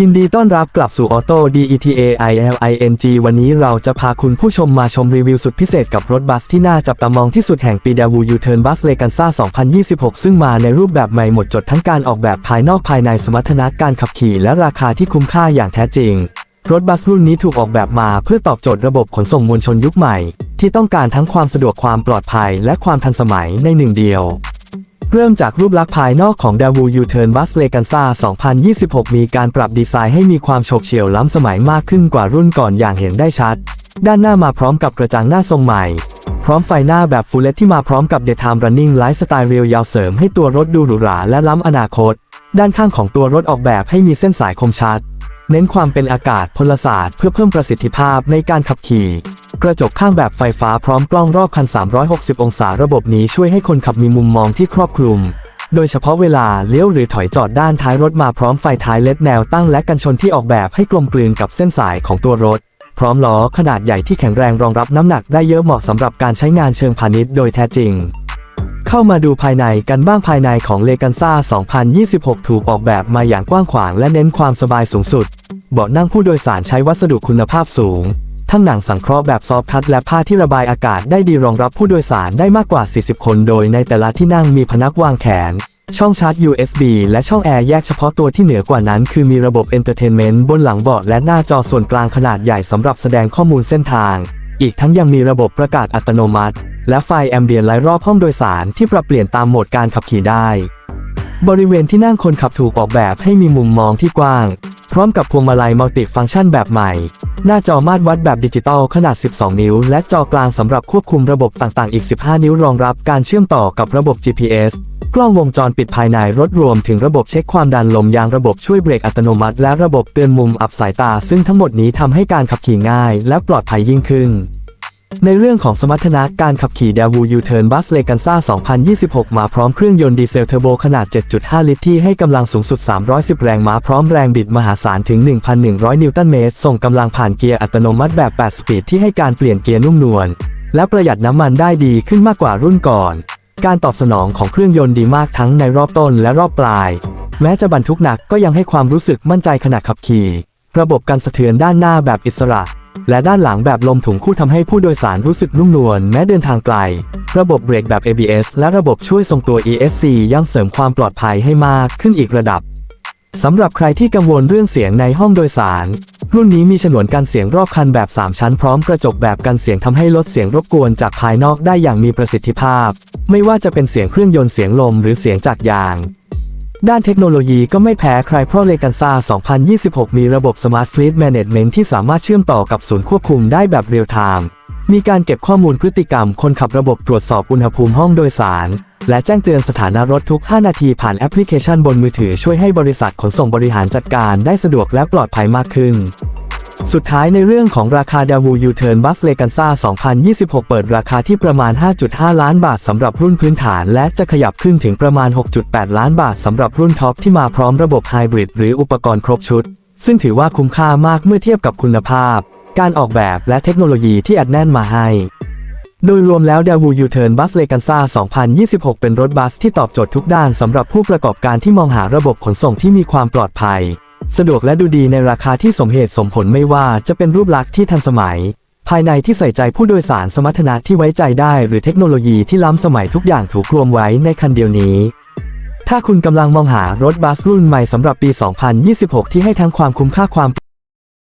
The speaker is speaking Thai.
ยินดีต้อนรับกลับสู่ Auto DETA ILING วันนี้เราจะพาคุณผู้ชมมาชมรีวิวสุดพิเศษกับรถบัสที่น่าจับตามองที่สุดแห่งปี d a w u U-Turn Bus Leganza 2026 ซึ่งมาในรูปแบบใหม่หมดจดทั้งการออกแบบภายนอกภายในสมรรถนะการขับขี่และราคาที่คุ้มค่าอย่างแท้จริง รถบัสรุ่นนี้ถูกออกแบบมาเพื่อตอบโจทย์ระบบขนส่งมวลชนยุคใหม่ ที่ต้องการทั้งความสะดวกความปลอดภัย และความทันสมัยในหนึ่งเดียว เริ่มจากรูปลักษณ์ภายนอกของ d a w u U-Turn Bus Leganza 2026 มีการปรับดีไซน์ให้มีความโฉบเฉี่ยวล้ำสมัยมากขึ้นกว่ารุ่นก่อนอย่างเห็นได้ชัด ด้านหน้ามาพร้อมกับกระจังหน้าทรงใหม่ พร้อมไฟหน้าแบบ Full LED ที่มาพร้อมกับ Daytime Running Light สไตล์เรียวยาวเสริมให้ตัวรถดูหรูหราและล้ำอนาคต ด้านข้างของตัวรถออกแบบให้มีเส้นสายคมชัด เน้นความเป็นอากาศพลศาสตร์เพื่อเพิ่มประสิทธิภาพในการขับขี่ กระจกข้างแบบไฟฟ้าพร้อมกล้องรอบคัน 360 องศาระบบนี้ช่วยให้คนขับมีมุมมองที่ครอบคลุม โดยเฉพาะเวลาเลี้ยวหรือถอยจอดด้านท้ายรถมาพร้อมไฟท้ายเล็ดแนวตั้งและกันชนที่ออกแบบให้กลมกลืนกับเส้นสายของตัวรถ พร้อมล้อขนาดใหญ่ที่แข็งแรงรองรับน้ำหนักได้เยอะเหมาะสำหรับการใช้งานเชิงพาณิชย์โดยแท้จริงเข้ามาดูภายในกันบ้างภายในของเลกันซ่า 2026 ถูกออกแบบมาอย่างกว้างขวางและเน้นความสบายสูงสุด เบาะนั่งผู้โดยสารใช้วัสดุคุณภาพสูง ทั้งหนังสังเคราะห์แบบซอฟต์คัตและผ้าที่ระบายอากาศได้ดีรองรับผู้โดยสารได้มากกว่า 40 คนโดยในแต่ละที่นั่งมีพนักวางแขน ช่องชาร์จ USB และช่องแอร์แยกเฉพาะตัวที่เหนือกว่านั้น คือมีระบบเอนเตอร์เทนเมนต์บนหลังเบาะและหน้าจอส่วนกลางขนาดใหญ่สำหรับแสดงข้อมูลเส้นทาง อีกทั้งยังมีระบบประกาศอัตโนมัติ และไฟแอมเบียนไลท์รอบห้องโดยสารที่ปรับเปลี่ยนตามโหมดการขับขี่ได้ บริเวณที่นั่งคนขับถูกออกแบบให้มีมุมมองที่กว้าง พร้อมกับพวงมาลัยมัลติฟังก์ชันแบบใหม่ หน้าจอมาตรวัดแบบดิจิตอลขนาด 12 นิ้ว และจอกลางสำหรับควบคุมระบบต่างๆ อีก 15 นิ้วรองรับการเชื่อมต่อกับระบบ GPS กล้องวงจรปิดภายในรถรวมถึงระบบเช็คความดันลมยางระบบช่วยเบรกอัตโนมัติ และระบบเตือนมุมอับสายตา ซึ่งทั้งหมดนี้ทำให้การขับขี่ง่าย และปลอดภัยยิ่งขึ้น ในเรื่องของสมรรถนะการขับขี่ d a w u U-Turn Bus Leganza 2026 มาพร้อมเครื่องยนต์ดีเซลเทอร์โบขนาด 7.5 ลิตรที่ให้กำลังสูงสุด 310 แรงม้าพร้อมแรงบิดมหาศาลถึง 1,100 นิวตันเมตร ส่งกำลังผ่านเกียร์อัตโนมัติแบบ 8 สปีดที่ให้การเปลี่ยนเกียร์นุ่มนวลและประหยัดน้ำมันได้ดีขึ้นมากกว่ารุ่นก่อน การตอบสนองของเครื่องยนต์ดีมากทั้งในรอบต้นและรอบปลาย แม้จะบรรทุกหนักก็ยังให้ความรู้สึกมั่นใจขณะขับขี่ ระบบการสะเทือนด้านหน้าแบบอิสระ และด้านหลังแบบลมถุงคู่ทำให้ผู้โดยสารรู้สึกนุ่มนวลแม้เดินทางไกล ระบบเบรกแบบ ABS และระบบช่วยทรงตัว ESC ยังเสริมความปลอดภัยให้มากขึ้นอีกระดับสำหรับใครที่กังวลเรื่องเสียงในห้องโดยสาร รุ่นนี้มีฉนวนกันเสียงรอบคันแบบ 3 ชั้นพร้อมกระจกแบบกันเสียงทำให้ลดเสียงรบกวนจากภายนอกได้อย่างมีประสิทธิภาพ ไม่ว่าจะเป็นเสียงเครื่องยนต์เสียงลมหรือเสียงจากยาง ด้านเทคโนโลยีก็ไม่แพ้ใครเพราะเลกันซ่า 2026 มีระบบ Smart Fleet Management ที่สามารถเชื่อมต่อกับศูนย์ควบคุมได้แบบเรียลไทม์ มีการเก็บข้อมูลพฤติกรรมคนขับระบบตรวจสอบอุณหภูมิห้องโดยสาร และแจ้งเตือนสถานะรถทุก 5 นาทีผ่านแอปพลิเคชันบนมือถือช่วยให้บริษัทขนส่งบริหารจัดการได้สะดวกและปลอดภัยมากขึ้น สุดท้ายในเรื่องของราคา d a w u U-Turn Bus Leganza 2026 เปิดราคาที่ประมาณ 5.5 ล้านบาทสำหรับรุ่นพื้นฐาน และจะขยับขึ้นถึงประมาณ 6.8 ล้านบาทสำหรับรุ่นท็อปที่มาพร้อมระบบไฮบริดหรืออุปกรณ์ครบชุด ซึ่งถือว่าคุ้มค่ามากเมื่อเทียบกับคุณภาพ การออกแบบและเทคโนโลยีที่อัดแน่นมาให้ โดยรวมแล้ว d a w u U-Turn Bus Leganza 2026 เป็นรถบัสที่ตอบโจทย์ทุกด้านสำหรับผู้ประกอบการที่มองหาระบบขนส่งที่มีความปลอดภัย สะดวกและดูดีในราคาที่สมเหตุสมผลไม่ว่าจะเป็นรูปลักษณ์ที่ทันสมัย ภายในที่ใส่ใจผู้โดยสารสมรรถนะที่ไว้ใจได้ หรือเทคโนโลยีที่ล้ำสมัยทุกอย่างถูกรวมไว้ในคันเดียวนี้ ถ้าคุณกำลังมองหารถบัสรุ่นใหม่สำหรับปี 2026 ที่ให้ทั้งความคุ้มค่าความ